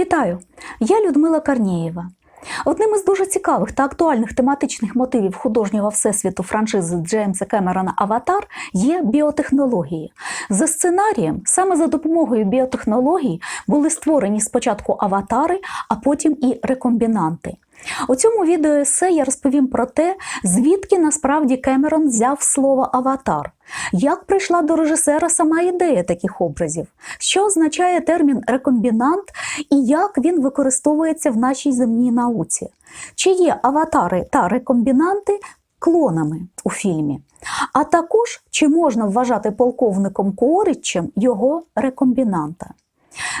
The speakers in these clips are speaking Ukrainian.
Вітаю! Я Людмила Карнієва. Одним із дуже цікавих та актуальних тематичних мотивів художнього всесвіту франшизи Джеймса Кемерона Аватар є біотехнології. За сценарієм, саме за допомогою біотехнологій були створені спочатку аватари, а потім і рекомбінанти. У цьому відео есе я розповім про те, звідки насправді Кемерон взяв слово аватар, як прийшла до режисера сама ідея таких образів, що означає термін рекомбінант і як він використовується в нашій земній науці, чи є аватари та рекомбінанти клонами у фільмі, а також чи можна вважати полковником Коричем його рекомбінанта.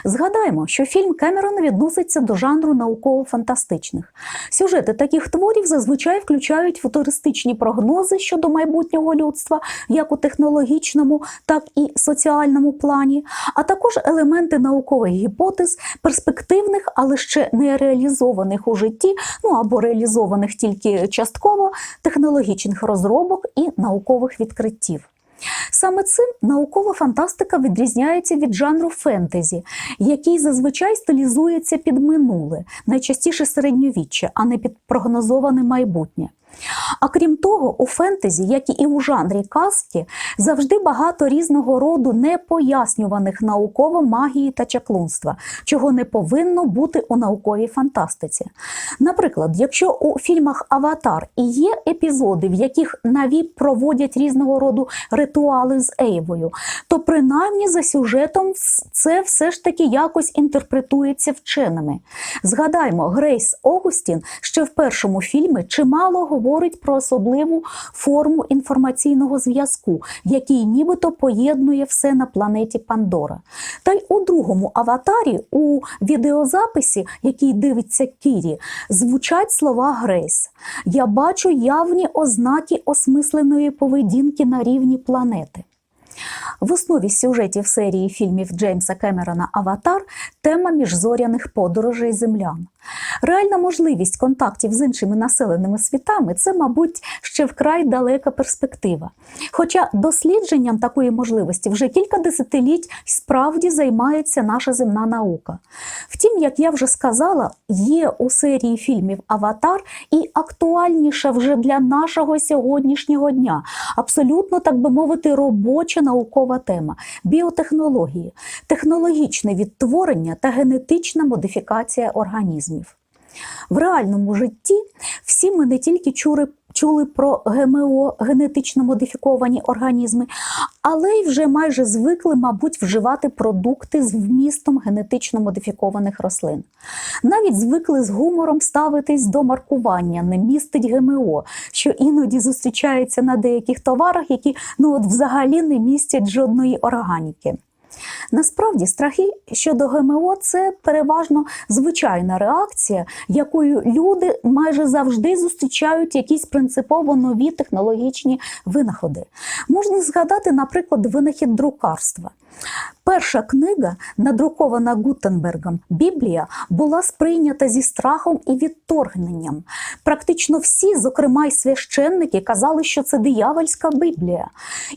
Згадаємо, що фільм Кемерона відноситься до жанру науково-фантастичних. Сюжети таких творів зазвичай включають футуристичні прогнози щодо майбутнього людства, як у технологічному, так і соціальному плані, а також елементи наукових гіпотез, перспективних, але ще не реалізованих у житті, ну або реалізованих тільки частково, технологічних розробок і наукових відкриттів. Саме цим наукова фантастика відрізняється від жанру фентезі, який зазвичай стилізується під минуле, найчастіше середньовіччя, а не під прогнозоване майбутнє. А крім того, у фентезі, як і у жанрі казки, завжди багато різного роду непояснюваних науково магії та чаклунства, чого не повинно бути у науковій фантастиці. Наприклад, якщо у фільмах Аватар і є епізоди, в яких наві проводять різного роду ритуали з Ейвою, то принаймні за сюжетом це все ж таки якось інтерпретується вченими. Згадаймо, Грейс Огустін ще в першому фільмі чимало говорить про особливу форму інформаційного зв'язку, який нібито поєднує все на планеті Пандора. Та й у другому аватарі, у відеозаписі, який дивиться Кірі, звучать слова Грейс. Я бачу явні ознаки осмисленої поведінки на рівні планети. В основі сюжетів серії фільмів Джеймса Кемерона Аватар тема міжзоряних подорожей землян. Реальна можливість контактів з іншими населеними світами це, мабуть, ще вкрай далека перспектива. Хоча дослідженням такої можливості вже кілька десятиліть справді займається наша земна наука. Втім, як я вже сказала, є у серії фільмів Аватар і актуальніша вже для нашого сьогоднішнього дня. Абсолютно, так би мовити, робоча наукова тема біотехнології, технологічне відтворення та генетична модифікація організмів. В реальному житті всі ми не тільки чули, чули про ГМО генетично модифіковані організми, але й вже майже звикли, мабуть, вживати продукти з вмістом генетично модифікованих рослин. Навіть звикли з гумором ставитись до маркування, не містить ГМО, що іноді зустрічається на деяких товарах, які ну от взагалі не містять жодної органіки. Насправді, страхи щодо ГМО це переважно звичайна реакція, якою люди майже завжди зустрічають якісь принципово нові технологічні винаходи. Можна згадати, наприклад, винахід друкарства. Перша книга, надрукована Гутенбергом, Біблія, була сприйнята зі страхом і відторгненням. Практично всі, зокрема й священники, казали, що це диявольська Біблія.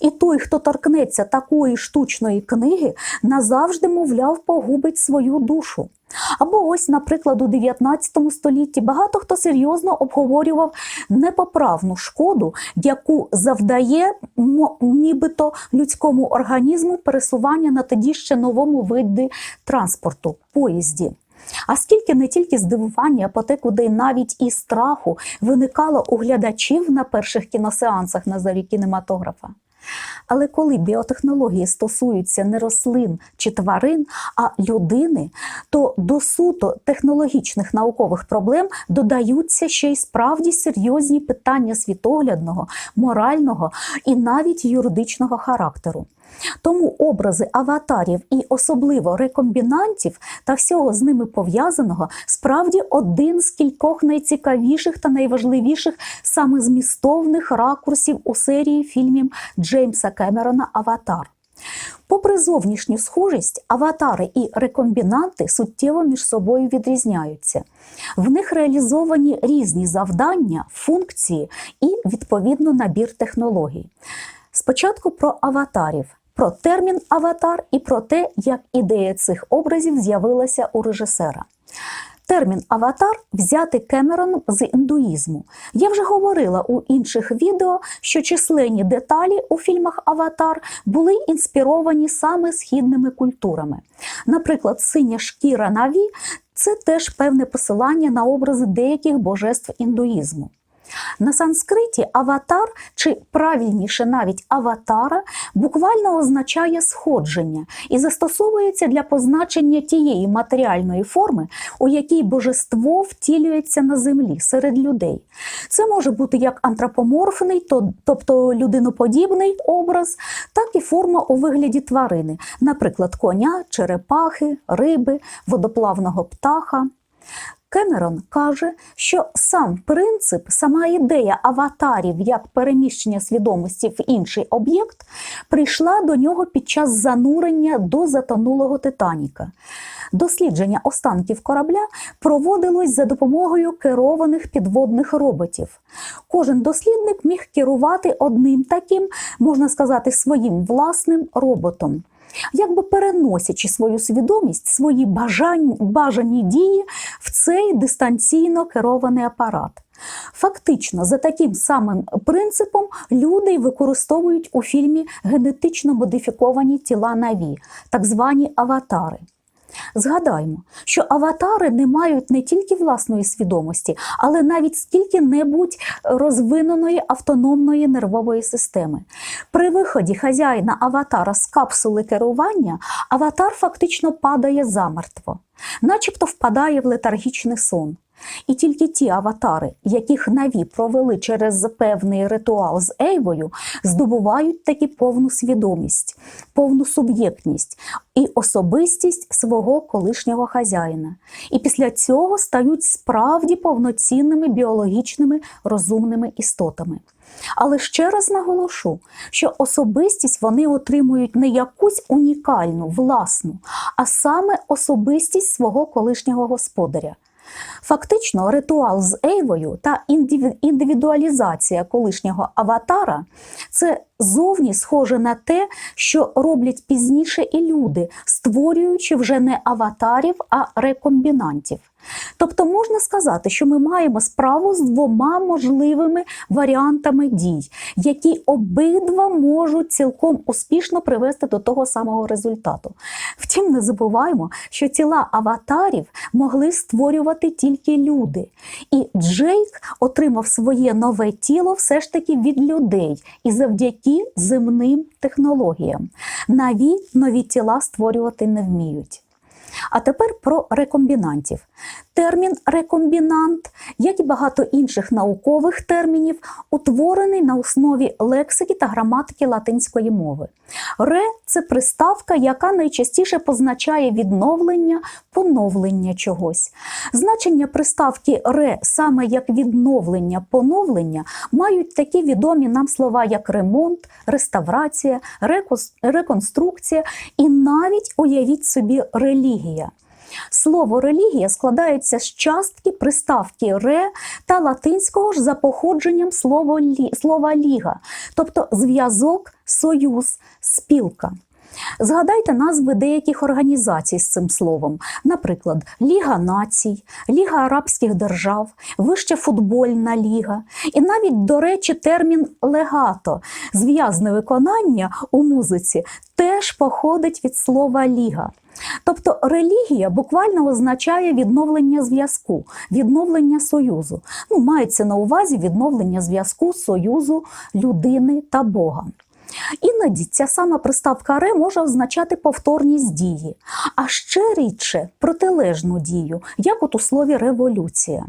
І той, хто торкнеться такої штучної книги, назавжди, мовляв, погубить свою душу. Або ось, наприклад, у 19 столітті багато хто серйозно обговорював непоправну шкоду, яку завдає нібито людському організму пересування на тоді ще новому виді транспорту поїзді. А скільки не тільки здивування, а потекуди навіть і страху виникало у глядачів на перших кіносеансах на зарі кінематографа. Але коли біотехнології стосуються не рослин чи тварин, а людини, то до суто технологічних наукових проблем додаються ще й справді серйозні питання світоглядного, морального і навіть юридичного характеру. Тому образи аватарів і особливо рекомбінантів та всього з ними пов'язаного справді один з кількох найцікавіших та найважливіших саме змістовних ракурсів у серії фільмів Джеймса Кемерона Аватар. Попри зовнішню схожість, аватари і рекомбінанти суттєво між собою відрізняються. В них реалізовані різні завдання, функції і, відповідно, набір технологій. Спочатку про аватарів. Про термін аватар і про те, як ідея цих образів з'явилася у режисера. Термін аватар взятий Кемероном з індуїзму. Я вже говорила у інших відео, що численні деталі у фільмах Аватар були інспіровані саме східними культурами. Наприклад, синя шкіра Наві це теж певне посилання на образи деяких божеств індуїзму. На санскриті аватар, чи правильніше навіть аватара, буквально означає сходження і застосовується для позначення тієї матеріальної форми, у якій божество втілюється на землі серед людей. Це може бути як антропоморфний, тобто людиноподібний образ, так і форма у вигляді тварини, наприклад, коня, черепахи, риби, водоплавного птаха. Кемерон каже, що сам принцип, сама ідея аватарів як переміщення свідомості в інший об'єкт прийшла до нього під час занурення до затонулого Титаніка. Дослідження останків корабля проводилось за допомогою керованих підводних роботів. Кожен дослідник міг керувати одним таким, можна сказати, своїм власним роботом якби переносячи свою свідомість, свої бажань, бажані дії в цей дистанційно керований апарат. Фактично, за таким самим принципом люди використовують у фільмі генетично модифіковані тіла Наві, так звані аватари. Згадаймо, що аватари не мають не тільки власної свідомості, але навіть скільки-небудь розвиненої автономної нервової системи. При виході хазяїна аватара з капсули керування аватар фактично падає замертво, начебто впадає в летаргічний сон. І тільки ті аватари, яких наві провели через певний ритуал з Ейвою, здобувають таки повну свідомість, повну суб'єктність і особистість свого колишнього хазяїна. І після цього стають справді повноцінними біологічними розумними істотами. Але ще раз наголошу, що особистість вони отримують не якусь унікальну, власну, а саме особистість свого колишнього господаря. Фактично, ритуал з Ейвою та індивідуалізація колишнього аватара це зовні схоже на те, що роблять пізніше і люди, створюючи вже не аватарів, а рекомбінантів. Тобто можна сказати, що ми маємо справу з двома можливими варіантами дій, які обидва можуть цілком успішно привести до того самого результату. Втім, не забуваємо, що тіла аватарів могли створювати тільки люди. І Джейк отримав своє нове тіло все ж таки від людей і завдяки земним технологіям. Наві нові тіла створювати не вміють. А тепер про рекомбінантів. Термін рекомбінант, як і багато інших наукових термінів, утворений на основі лексики та граматики латинської мови. Ре це приставка, яка найчастіше позначає відновлення, поновлення чогось. Значення приставки ре саме як відновлення, поновлення мають такі відомі нам слова, як ремонт, реставрація, реконструкція і навіть уявіть собі релігія. Слово релігія складається з частки приставки ре та латинського ж за походженням слова, лі, слова ліга, тобто зв'язок, союз, спілка. Згадайте назви деяких організацій з цим словом, наприклад, Ліга націй, Ліга Арабських держав, Вища футбольна ліга. І навіть, до речі, термін легато, зв'язне виконання у музиці, теж походить від слова ліга. Тобто релігія буквально означає відновлення зв'язку, відновлення союзу. Ну, мається на увазі відновлення зв'язку союзу людини та Бога. Іноді ця сама приставка ре може означати повторність дії, а ще рідше протилежну дію, як от у слові революція.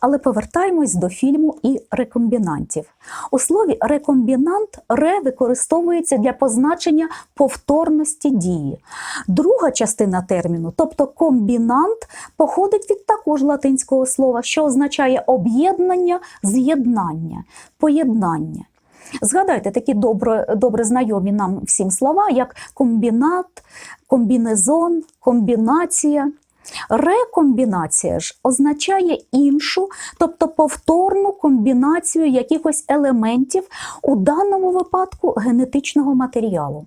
Але повертаємось до фільму і рекомбінантів. У слові рекомбінант ре використовується для позначення повторності дії. Друга частина терміну, тобто комбінант, походить від також латинського слова, що означає об'єднання, з'єднання, поєднання. Згадайте такі добре, добре знайомі нам всім слова, як комбінат, комбінезон, комбінація. Рекомбінація ж означає іншу, тобто повторну комбінацію якихось елементів, у даному випадку генетичного матеріалу.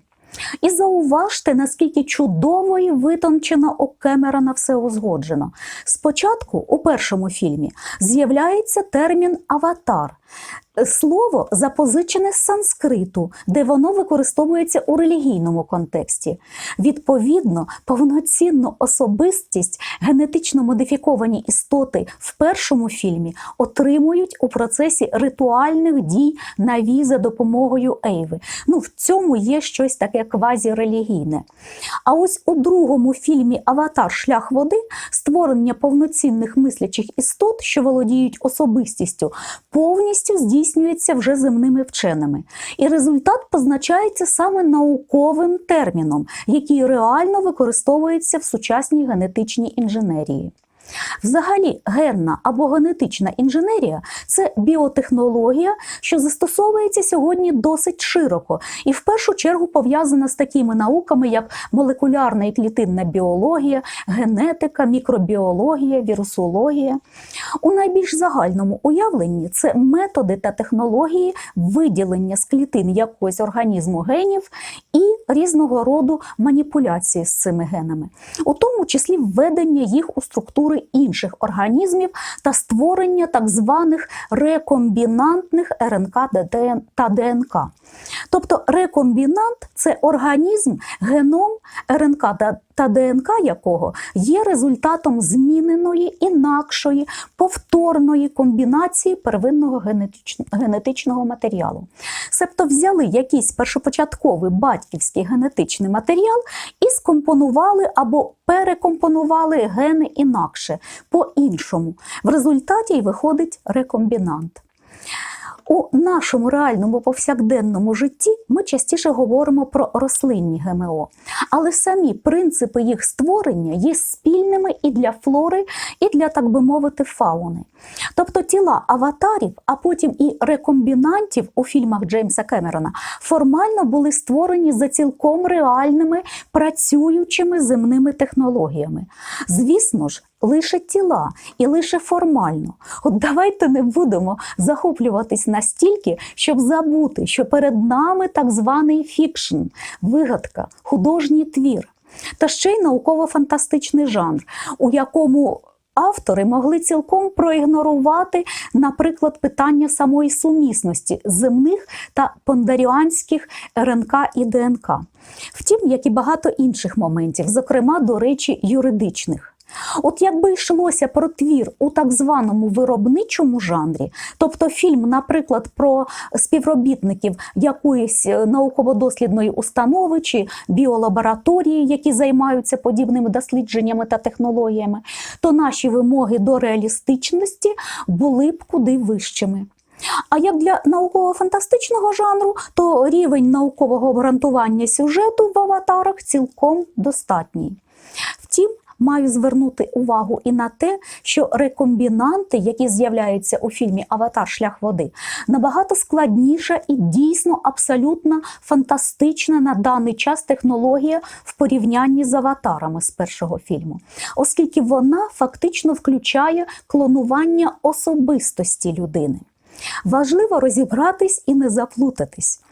І зауважте, наскільки чудово і витончено у Кемерона все узгоджено. Спочатку у першому фільмі з'являється термін аватар. Слово запозичене з санскриту, де воно використовується у релігійному контексті. Відповідно, повноцінну особистість генетично модифіковані істоти в першому фільмі отримують у процесі ритуальних дій на вій за допомогою Ейви. Ну, в цьому є щось таке квазірелігійне. А ось у другому фільмі Аватар Шлях води створення повноцінних мислячих істот, що володіють особистістю, повністю здійснюється вже земними вченими. І результат позначається саме науковим терміном, який реально використовується в сучасній генетичній інженерії. Взагалі, генна або генетична інженерія це біотехнологія, що застосовується сьогодні досить широко і в першу чергу пов'язана з такими науками, як молекулярна і клітинна біологія, генетика, мікробіологія, вірусологія. У найбільш загальному уявленні це методи та технології виділення з клітин якогось організму генів і різного роду маніпуляції з цими генами, у тому числі введення їх у структури інших організмів та створення так званих рекомбінантних РНК та ДНК. Тобто рекомбінант це організм, геном РНК та ДНК якого є результатом зміненої, інакшої, повторної комбінації первинного генетичного матеріалу. Себто взяли якийсь першопочатковий батьківський генетичний матеріал і скомпонували або перекомпонували гени інакше, по-іншому. В результаті й виходить рекомбінант. У нашому реальному повсякденному житті ми частіше говоримо про рослинні ГМО, але самі принципи їх створення є спільними і для флори, і для, так би мовити, фауни. Тобто тіла аватарів, а потім і рекомбінантів у фільмах Джеймса Кемерона формально були створені за цілком реальними працюючими земними технологіями. Звісно ж, лише тіла і лише формально. От давайте не будемо захоплюватись настільки, щоб забути, що перед нами так званий фікшн, вигадка, художній твір. Та ще й науково-фантастичний жанр, у якому автори могли цілком проігнорувати, наприклад, питання самої сумісності земних та пондаріанських РНК і ДНК. Втім, як і багато інших моментів, зокрема, до речі, юридичних. От якби йшлося про твір у так званому виробничому жанрі, тобто фільм, наприклад, про співробітників якоїсь е, науково-дослідної установи чи біолабораторії, які займаються подібними дослідженнями та технологіями, то наші вимоги до реалістичності були б куди вищими. А як для науково-фантастичного жанру, то рівень наукового обґрунтування сюжету в аватарах цілком достатній. Втім, маю звернути увагу і на те, що рекомбінанти, які з'являються у фільмі Аватар Шлях води, набагато складніша і дійсно абсолютно фантастична на даний час технологія в порівнянні з аватарами з першого фільму, оскільки вона фактично включає клонування особистості людини. Важливо розібратись і не заплутатись.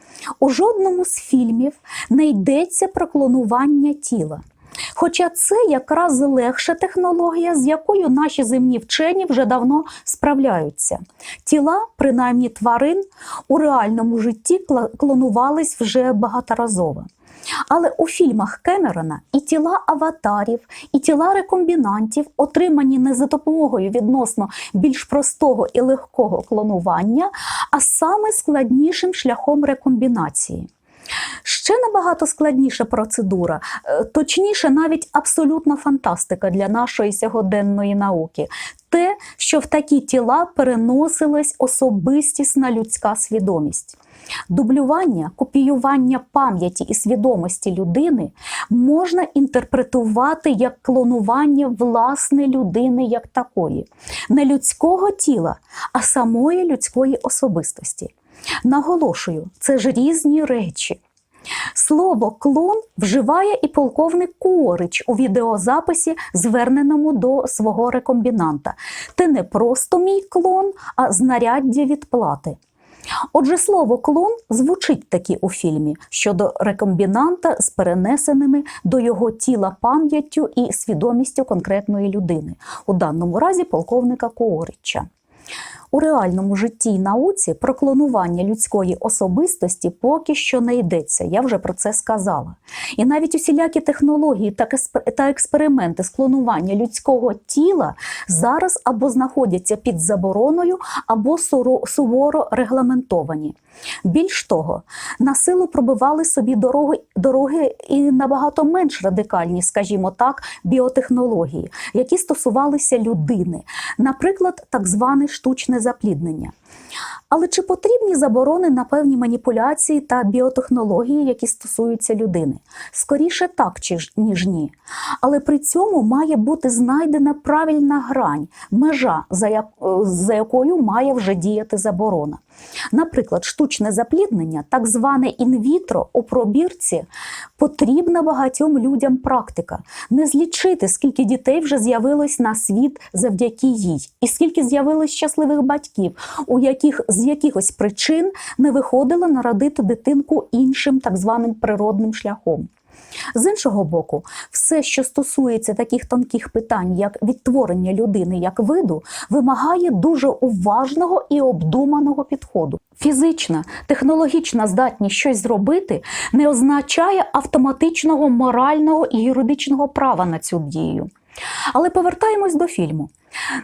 У жодному з фільмів не йдеться про клонування тіла. Хоча це якраз легша технологія, з якою наші земні вчені вже давно справляються. Тіла, принаймні тварин, у реальному житті клонувались вже багаторазово. Але у фільмах Кемерона і тіла аватарів, і тіла рекомбінантів отримані не за допомогою відносно більш простого і легкого клонування, а саме складнішим шляхом рекомбінації. Ще набагато складніша процедура, е, точніше, навіть абсолютна фантастика для нашої сьогоденної науки. Те, що в такі тіла переносилась особистісна людська свідомість. Дублювання, копіювання пам'яті і свідомості людини можна інтерпретувати як клонування власне людини як такої, не людського тіла, а самої людської особистості. Наголошую, це ж різні речі. Слово клон вживає і полковник Куорич у відеозаписі, зверненому до свого рекомбінанта. Ти не просто мій клон, а знаряддя відплати. Отже, слово клон звучить таки у фільмі щодо рекомбінанта з перенесеними до його тіла пам'яттю і свідомістю конкретної людини, у даному разі полковника Коорича. У реальному житті й науці про клонування людської особистості поки що не йдеться. Я вже про це сказала. І навіть усілякі технології та експерименти з клонування людського тіла зараз або знаходяться під забороною, або суворо регламентовані. Більш того, на силу пробивали собі дороги, дороги і набагато менш радикальні, скажімо так, біотехнології, які стосувалися людини, наприклад, так зване штучне запліднення. Але чи потрібні заборони на певні маніпуляції та біотехнології, які стосуються людини? Скоріше так, ніж ні. Але при цьому має бути знайдена правильна грань, межа, за, е, якою має вже діяти заборона. Наприклад, штучне запліднення, так зване інвітро у пробірці, потрібна багатьом людям практика. Не злічити, скільки дітей вже з'явилось на світ завдяки їй, і скільки з'явилось щасливих батьків, у яких з якихось причин не виходило народити дитинку іншим так званим природним шляхом. З іншого боку, все, що стосується таких тонких питань, як відтворення людини як виду, вимагає дуже уважного і обдуманого підходу. Фізична, технологічна здатність щось зробити не означає автоматичного морального і юридичного права на цю дію. Але повертаємось до фільму.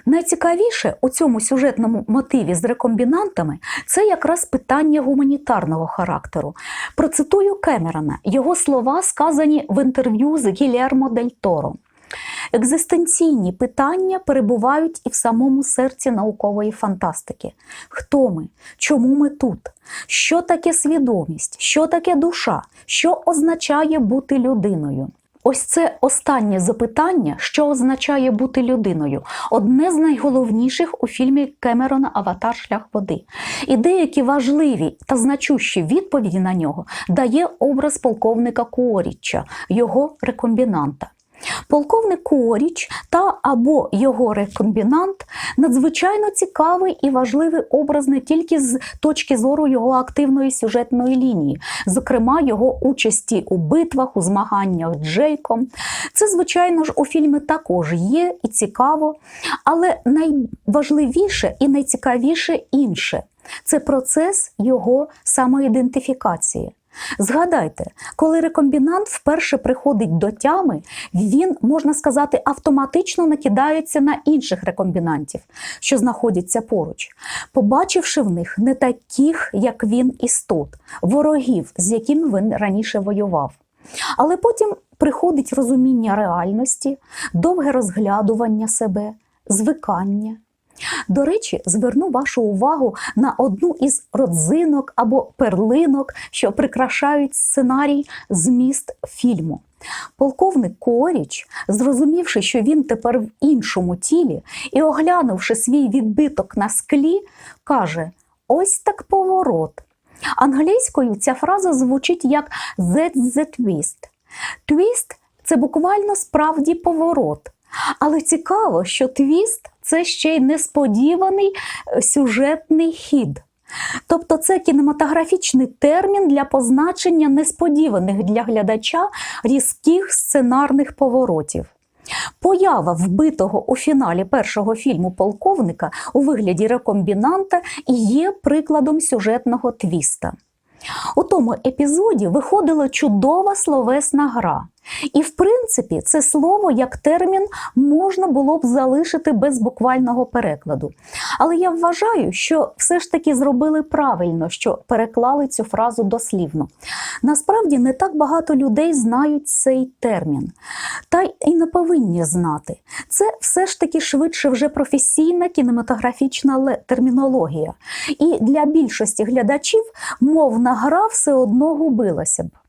Найцікавіше у цьому сюжетному мотиві з рекомбінантами це якраз питання гуманітарного характеру. Процитую Кемерона. Його слова сказані в інтерв'ю з Гілермо Дель Торо. Екзистенційні питання перебувають і в самому серці наукової фантастики. Хто ми? Чому ми тут? Що таке свідомість? Що таке душа? Що означає бути людиною? Ось це останнє запитання, що означає бути людиною, одне з найголовніших у фільмі Кемерона Аватар Шлях води. І деякі важливі та значущі відповіді на нього дає образ полковника Куоріча, його рекомбінанта. Полковник Куоріч та або його рекомбінант надзвичайно цікавий і важливий образ не тільки з точки зору його активної сюжетної лінії, зокрема його участі у битвах, у змаганнях Джейком. Це, звичайно ж, у фільмі також є і цікаво, але найважливіше і найцікавіше інше це процес його самоідентифікації. Згадайте, коли рекомбінант вперше приходить до тями, він, можна сказати, автоматично накидається на інших рекомбінантів, що знаходяться поруч, побачивши в них не таких, як він істот, ворогів, з якими він раніше воював. Але потім приходить розуміння реальності, довге розглядування себе, звикання. До речі, зверну вашу увагу на одну із родзинок або перлинок, що прикрашають сценарій зміст фільму. Полковник Коріч, зрозумівши, що він тепер в іншому тілі, і оглянувши свій відбиток на склі, каже: Ось так поворот. Англійською ця фраза звучить як «That's the twist». Твіст це буквально справді поворот. Але цікаво, що твіст це ще й несподіваний е, сюжетний хід. Тобто це кінематографічний термін для позначення несподіваних для глядача різких сценарних поворотів. Поява вбитого у фіналі першого фільму полковника у вигляді рекомбінанта є прикладом сюжетного твіста. У тому епізоді виходила чудова словесна гра. І, в принципі, це слово як термін можна було б залишити без буквального перекладу. Але я вважаю, що все ж таки зробили правильно, що переклали цю фразу дослівно. Насправді не так багато людей знають цей термін, та й не повинні знати. Це все ж таки швидше вже професійна кінематографічна термінологія. І для більшості глядачів мовна гра все одно губилася б.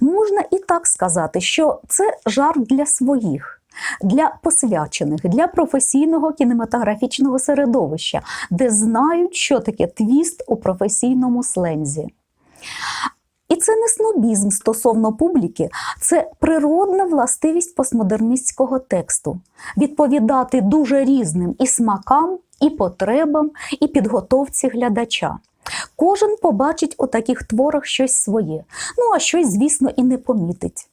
Можна і так сказати, що це жарт для своїх. Для посвячених, для професійного кінематографічного середовища, де знають, що таке твіст у професійному слензі. І це не снобізм стосовно публіки, це природна властивість постмодерністського тексту відповідати дуже різним і смакам, і потребам, і підготовці глядача. Кожен побачить у таких творах щось своє, ну а щось, звісно, і не помітить.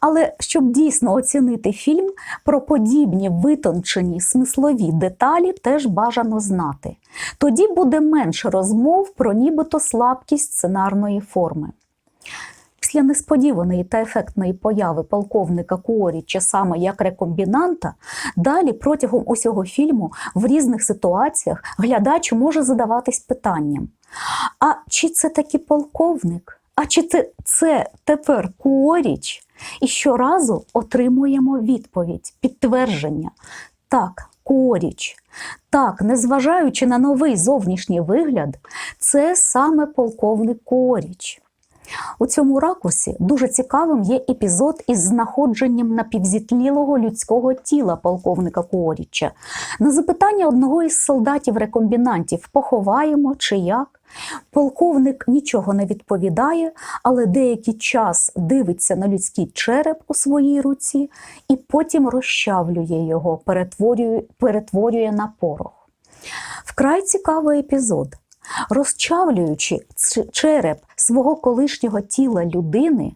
Але щоб дійсно оцінити фільм, про подібні витончені смислові деталі теж бажано знати. Тоді буде менше розмов про нібито слабкість сценарної форми. Після несподіваної та ефектної появи полковника Куоріча саме як рекомбінанта, далі протягом усього фільму в різних ситуаціях глядач може задаватись питанням: а чи це таки полковник? А чи це, це тепер Куоріч? І щоразу отримуємо відповідь, підтвердження. Так, Куоріч. Так, незважаючи на новий зовнішній вигляд, це саме полковник Куоріч. У цьому ракурсі дуже цікавим є епізод із знаходженням напівзітлілого людського тіла полковника Куоріча. На запитання одного із солдатів-рекомбінантів поховаємо чи як. Полковник нічого не відповідає, але деякий час дивиться на людський череп у своїй руці і потім розчавлює його, перетворює, перетворює на порох. Вкрай цікавий епізод. Розчавлюючи череп свого колишнього тіла людини,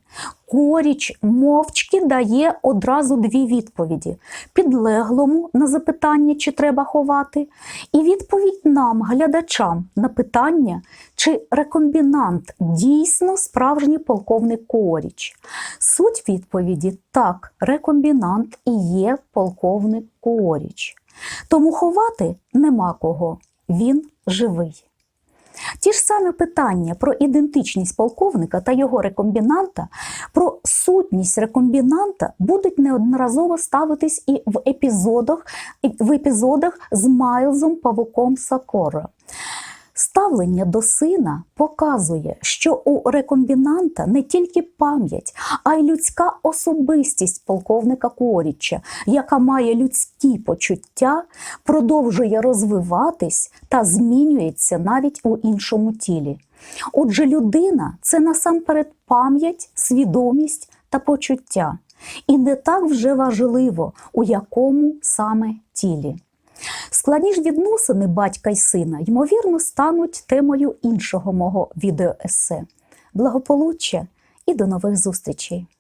Коріч мовчки дає одразу дві відповіді: підлеглому на запитання, чи треба ховати, і відповідь нам, глядачам, на питання, чи рекомбінант дійсно справжній полковник Коріч. Суть відповіді так, рекомбінант і є полковник Коріч. Тому ховати нема кого, він живий. Ті ж самі питання про ідентичність полковника та його рекомбінанта, про сутність рекомбінанта будуть неодноразово ставитись і в епізодах, в епізодах з Майлзом Павуком Сакора. Ставлення до сина показує, що у рекомбінанта не тільки пам'ять, а й людська особистість полковника Коріча, яка має людські почуття, продовжує розвиватись та змінюється навіть у іншому тілі. Отже, людина це насамперед пам'ять, свідомість та почуття. І не так вже важливо, у якому саме тілі. Складні ж відносини батька й сина, ймовірно, стануть темою іншого мого відеоесе. Благополуччя і до нових зустрічей!